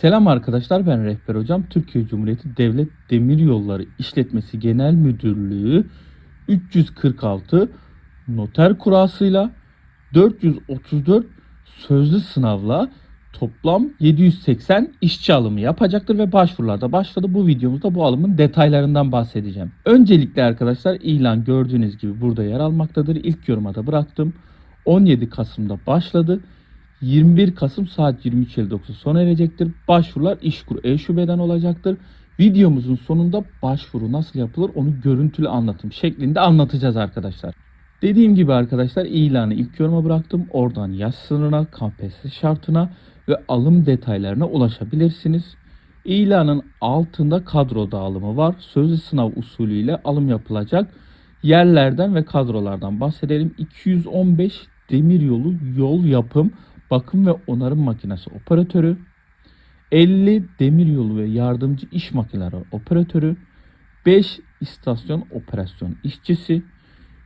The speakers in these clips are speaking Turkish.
Selam arkadaşlar ben Rehber Hocam. Türkiye Cumhuriyeti Devlet Demiryolları İşletmesi Genel Müdürlüğü 346 noter kurasıyla 434 sözlü sınavla toplam 780 işçi alımı yapacaktır ve başvurularda başladı. Bu videomuzda bu alımın detaylarından bahsedeceğim. Öncelikle arkadaşlar ilan gördüğünüz gibi burada yer almaktadır. İlk yoruma da bıraktım. 17 Kasım'da başladı. 21 Kasım saat 23.59'da sona erecektir. Başvurular İşkur E-Şube'den olacaktır. Videomuzun sonunda başvuru nasıl yapılır onu görüntülü anlatım şeklinde anlatacağız arkadaşlar. Dediğim gibi arkadaşlar ilanı ilk yoruma bıraktım. Oradan yaş sınırına, KPSS şartına ve alım detaylarına ulaşabilirsiniz. İlanın altında kadro dağılımı var. Sözlü sınav usulüyle alım yapılacak yerlerden ve kadrolardan bahsedelim. 215 demiryolu yol yapım, bakım ve onarım makinesi operatörü, 50 demiryolu ve yardımcı iş makineleri operatörü, 5 istasyon operasyon işçisi,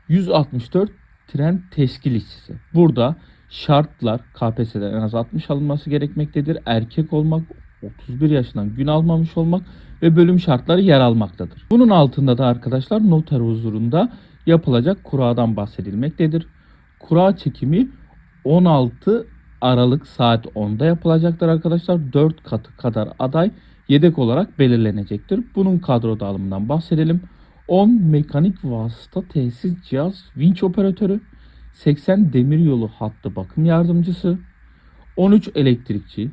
164 tren teşkil işçisi. Burada şartlar KPSS'den en az 60 alınması gerekmektedir. Erkek olmak, 31 yaşından gün almamış olmak ve bölüm şartları yer almaktadır. Bunun altında da arkadaşlar noter huzurunda yapılacak kuradan bahsedilmektedir. Kura çekimi 16 Aralık saat 10'da yapılacaktır arkadaşlar. 4 katı kadar aday yedek olarak belirlenecektir. Bunun kadro dağılımından bahsedelim. 10 mekanik vasıta tesis cihaz vinç operatörü, 80 demiryolu hattı bakım yardımcısı, 13 elektrikçi,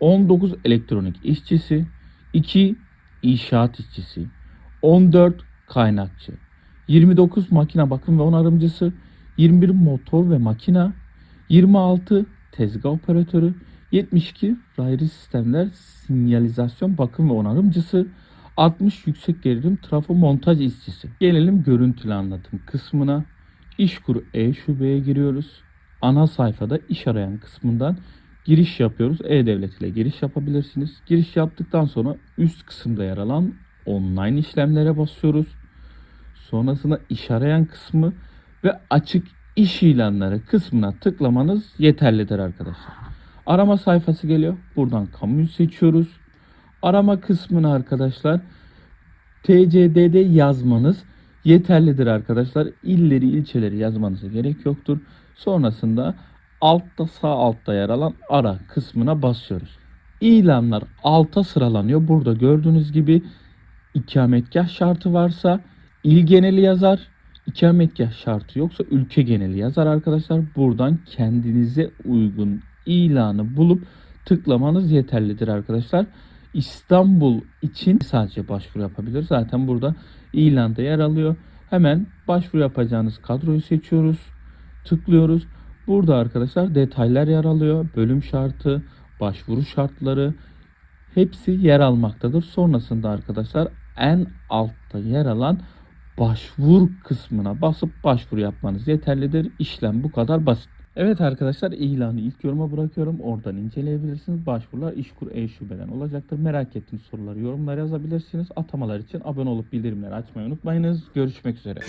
19 elektronik işçisi, 2 inşaat işçisi, 14 kaynakçı, 29 makine bakım ve onarımcısı, 21 motor ve makina, 26 tezgah operatörü, 72 raylı sistemler sinyalizasyon bakım ve onarımcısı, 60 yüksek gerilim trafo montaj işçisi. Gelelim görüntülü anlatım kısmına. İşkur E-Şube'ye giriyoruz. Ana sayfada iş arayan kısmından giriş yapıyoruz. E-Devlet ile giriş yapabilirsiniz. Giriş yaptıktan sonra üst kısımda yer alan online işlemlere basıyoruz. Sonrasında iş arayan kısmı ve açık iş ilanları kısmına tıklamanız yeterlidir arkadaşlar. Arama sayfası geliyor. Buradan kamuyu seçiyoruz. Arama kısmına arkadaşlar TCD'de yazmanız yeterlidir arkadaşlar. İlleri ilçeleri yazmanıza gerek yoktur. Sonrasında altta sağ altta yer alan ara kısmına basıyoruz. İlanlar alta sıralanıyor. Burada gördüğünüz gibi ikametgah şartı varsa il geneli yazar. İkametgah şartı yoksa ülke geneli yazar arkadaşlar. Buradan kendinize uygun ilanı bulup tıklamanız yeterlidir arkadaşlar. İstanbul için sadece başvuru yapabilir. Zaten burada ilanda yer alıyor. Hemen başvuru yapacağınız kadroyu seçiyoruz. Tıklıyoruz. Burada arkadaşlar detaylar yer alıyor. Bölüm şartı, başvuru şartları hepsi yer almaktadır. Sonrasında arkadaşlar en altta yer alan başvur kısmına basıp başvuru yapmanız yeterlidir. İşlem bu kadar basit. Evet arkadaşlar ilanı ilk yoruma bırakıyorum. Oradan inceleyebilirsiniz. Başvurular İşkur E-Şube'den olacaktır. Merak ettiğiniz soruları yorumlara yazabilirsiniz. Atamalar için abone olup bildirimleri açmayı unutmayınız. Görüşmek üzere.